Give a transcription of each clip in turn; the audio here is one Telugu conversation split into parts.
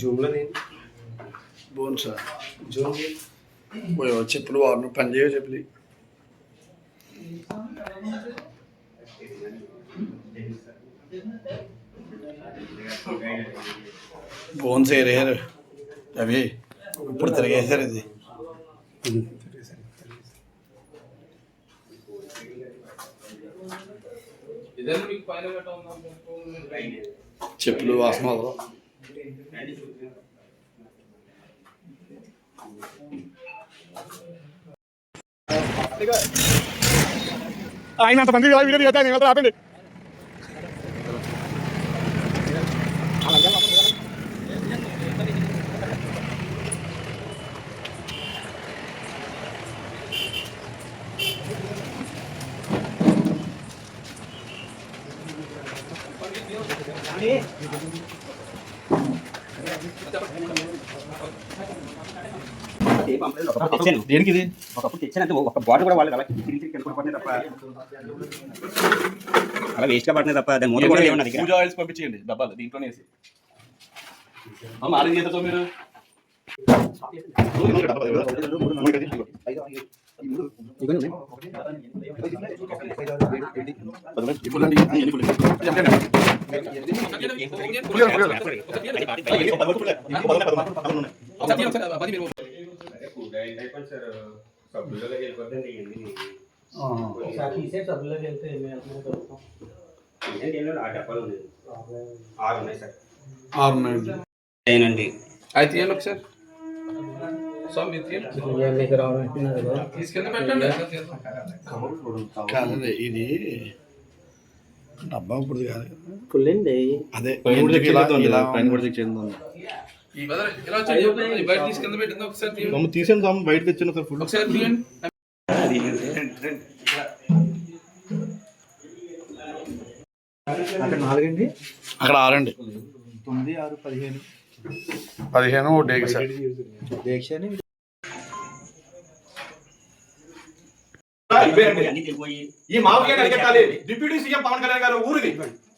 జూమ్లో నేను. బోన్స్ జూమ్ చెప్పులు వారు పని చేయవు చెప్పులు. బోన్స్ ఏరేయారు అవి ఇప్పుడు తిరిగేసారు ఇది. చెప్పులు వాసన వదలవు. ఆయన అంత మంది వీడియో తీయతా నేను ఆపండి తెచ్చాను దేనికి ఇది? ఒకప్పుడు తెచ్చాను అంటే ఒక బాటిల్ కూడా వాళ్ళు అలా తిరిగి తిరిగి తప్ప. అలా వేస్ట్గా పడుతున్నాయి తప్ప దాని మూత కూడా లేవు నా దగ్గర పూజ ఆయిల్స్ పంపించేయండి డబ్బాలు దీంట్లోనే వేసి. ఆరేంజ్ చేద్దాం మీరు. ఆరు ఉన్నాయండి ఏనండి అది తీయండి ఒకసారి స్వామి మీరు తీయండి తీసుకెళ్ళి పెట్టండి కాదండి ఇది డబ్బా ఇప్పుడు కాదు ఫుల్ అండి అదే ఇలా చేయండి బయట తీసుకెళ్ళి పెట్టింది ఒకసారి తీయండి. మమ్మ తీసాను సార్ ఫుల్. ఒకసారి తీయండి. అక్కడ నాలుగండి. అక్కడ ఆరండి. తొమ్మిది ఆరు పదిహేను. పదిహేను డేకి సార్. ఈ మామూలుగా అడిగెట్టాలి డిప్యూటీ సీఎం పవన్ కళ్యాణ్ గారు ఊరిది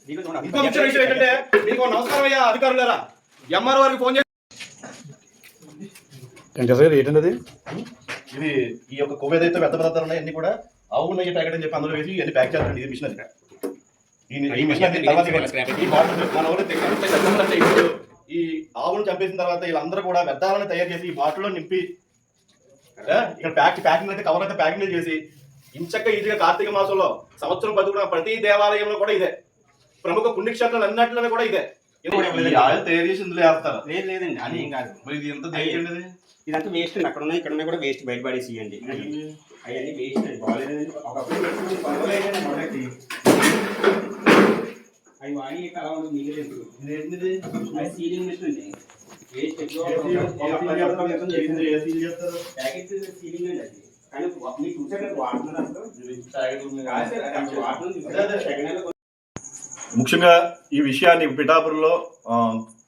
ఇంకో ముఖ్య విషయం ఏంటంటే మీకు నమస్కారం అయ్యా అధికారులారా? ఎంఆర్ వారికి ఫోన్ చేసి అది? ఇది ఈ యొక్క కొవ్వు ఏదైతే వ్యర్థ పదార్థాలు ఉన్నాయి అన్ని కూడా ఆవు నెయ్యి ప్యాకెట్ అని చెప్పి అందులో వేసి అన్ని ప్యాక్ చేస్తారండి ఇది మిషన్ అది. ఈ- ఈ మిషన్ తర్వాత ఈ బాటిల్ మన ఊరు ఈ ఆవును చంపేసిన తర్వాత వీళ్ళందరూ కూడా వ్యర్థాలను తయారు చేసి ఈ బాటిల్లో నింపి ఇక్కడ ప్యాక్ ప్యాకింగ్ అయితే కవర్ అయితే ప్యాకింగ్ చేసి ఇంచక్క ఈజీగా కార్తీక మాసంలో సంవత్సరం బతుకున్న ప్రతి దేవాలయంలో కూడా ఇదే ప్రముఖ పుణ్యక్షేత్రాలు అన్నింటిలో కూడా ఇదే ఆయిల్ తయారు చేసి ఇందులో వేస్తారు లేదు లేదండి అది ఏం కాదు మరి ఇది ఎంత దేనికండి ఇది? ఇదంతా వేస్ట్ అండి అక్కడ ఉన్నాయి ఇక్కడ ఉన్నాయి కూడా వేస్ట్ బయట పడేసి ఇవ్వండి అవన్నీ వేస్ట్ అండి బాగాలేదండి ఒకప్పుడు అవి వాడి అలా ఉండదు మిగిలేదు? అది సీలింగ్ మిషన్ అండి వేస్ట్ ఎక్కువ. ప్యాకెట్ సీలింగ్ అండి అది కానీ వాడుతున్నారు ముఖ్యంగా ఈ విషయాన్ని పిఠాపురంలో ఆ,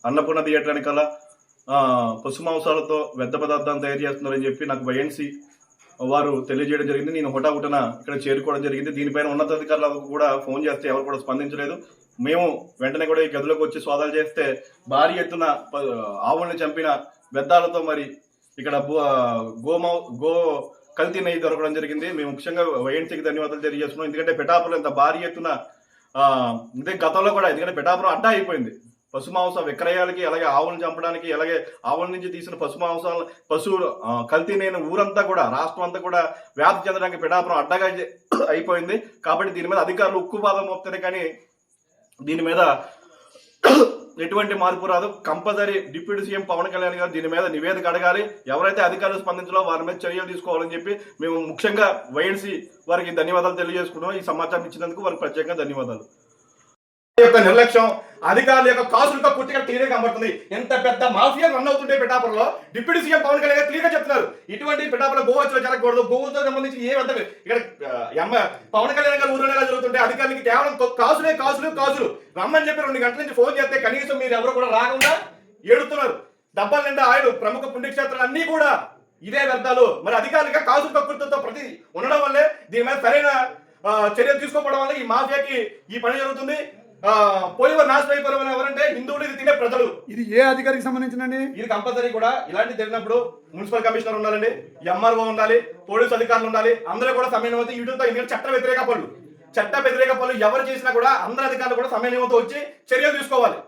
అన్నపూర్ణ థియేటర్ వెనకాల ఆ, పశు మాంసాలతో వ్యర్థ పదార్థాలు తయారు చేస్తున్నారని చెప్పి నాకు వైఎన్సీ వారు తెలియజేయడం జరిగింది. నేను హుటాహుటన ఇక్కడ చేరుకోవడం జరిగింది. దీనిపైన ఉన్నతాధికారులకు కూడా ఫోన్ చేస్తే ఎవరు కూడా స్పందించలేదు. మేము వెంటనే కూడా ఈ గదిలోకి వచ్చి సోదాలు చేస్తే భారీ ఎత్తున ఆవుల్ని చంపిన వ్యర్థాలతో మరి ఇక్కడ గోమౌ గో కల్తీ నెయ్యి దొరకడం జరిగింది. మేము ముఖ్యంగా వైఎన్సీకి ధన్యవాదాలు తెలియజేస్తున్నాం. ఎందుకంటే పిఠాపురం ఇంత భారీ ఎత్తున ఇదే గతంలో కూడా ఎందుకంటే పిఠాపురం అడ్డా అయిపోయింది. పశుమాంస విక్రయాలకి అలాగే ఆవులను చంపడానికి అలాగే ఆవుల నుంచి తీసిన పశుమాంసాల పశువులు కల్తీ నేను ఊరంతా కూడా రాష్ట్రం అంతా కూడా వ్యాప్తి చెందడానికి పిఠాపురం అడ్డగా అయిపోయింది. కాబట్టి దీని మీద అధికారులు ఉక్కుపాదం మోపుతారే కానీ దీని మీద ఎటువంటి మార్పు రాదు. Compulsory deputy CM Pawan Kalyan garu దీని మీద నివేదిక అడగాలి. ఎవరైతే అధికారులు స్పందించాలో వారి మీద చర్యలు తీసుకోవాలని చెప్పి మేము ముఖ్యంగా వైఎన్సీ వారికి ధన్యవాదాలు తెలియజేసుకుంటున్నాం. ఈ సమాచారం ఇచ్చినందుకు వారికి ప్రత్యేకంగా ధన్యవాదాలు. యొక్క నిర్లక్ష్యం అధికారుల యొక్క కాసులతో పుట్టిగా క్లియర్ కనబడుతుంది. ఎంత పెద్ద మాఫియా రన్ అవుతుంటే పిఠాపురంలో డిప్యూటీ సీఎం పవన్ కళ్యాణ్ క్లియర్గా చెప్తున్నారు. ఇటువంటి పిఠాపురం గోవచ్చులో జరగకూడదు. గోవులతో సంబంధించి ఏ అంత ఇక్కడ ఆ, పవన్ కళ్యాణ్ గారు ఊరిలో ఎలా జరుగుతుంటే అధికారులకి కేవలం కాసులే కాసులు కాసులు. రమ్మని చెప్పి రెండు గంటల నుంచి ఫోన్ చేస్తే కనీసం మీరు ఎవరు కూడా రాకుండా ఏడుతున్నారు. డబ్బాల నిండా ఆయుడు. ప్రముఖ పుణ్యక్షేత్రాలు అన్ని కూడా ఇదే వ్యర్థాలు. మరి అధికారులుగా కాసు ప్రకృతితో ప్రతి ఉండడం వల్లే దీని మీద సరైన చర్యలు తీసుకోవడం వల్ల ఈ మాఫియాకి ఈ పని జరుగుతుంది. పోయేవారు నాశనం అయిపోయిన ఎవరంటే హిందువులు ఇది తినే ప్రజలు. ఇది ఏ అధికారికి సంబంధించినండి ఇది కంపల్సరీ కూడా ఇలాంటి జరిగినప్పుడు మున్సిపల్ కమిషనర్ ఉండాలండి ఎంఆర్ఓ ఉండాలి పోలీసు అధికారులు ఉండాలి అందరూ కూడా సమన్వయంతో వీటితో ఎందుకంటే చట్ట వ్యతిరేక పనులు. చట్ట వ్యతిరేక పనులు ఎవరు చేసినా కూడా అందరు అధికారులు కూడా సమన్వయంతో వచ్చి చర్యలు తీసుకోవాలి.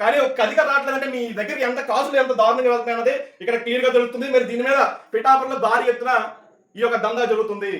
కానీ ఒక్క అధికారం రావట్లేదంటే మీ దగ్గరికి ఎంత కాసులు ఎంత దారుణంగా వెళ్తున్నాయి అన్నది ఇక్కడ క్లియర్గా జరుగుతుంది మరి దీని మీద పిఠాపురంలో భారీ ఎత్తున ఈ యొక్క దందా జరుగుతుంది.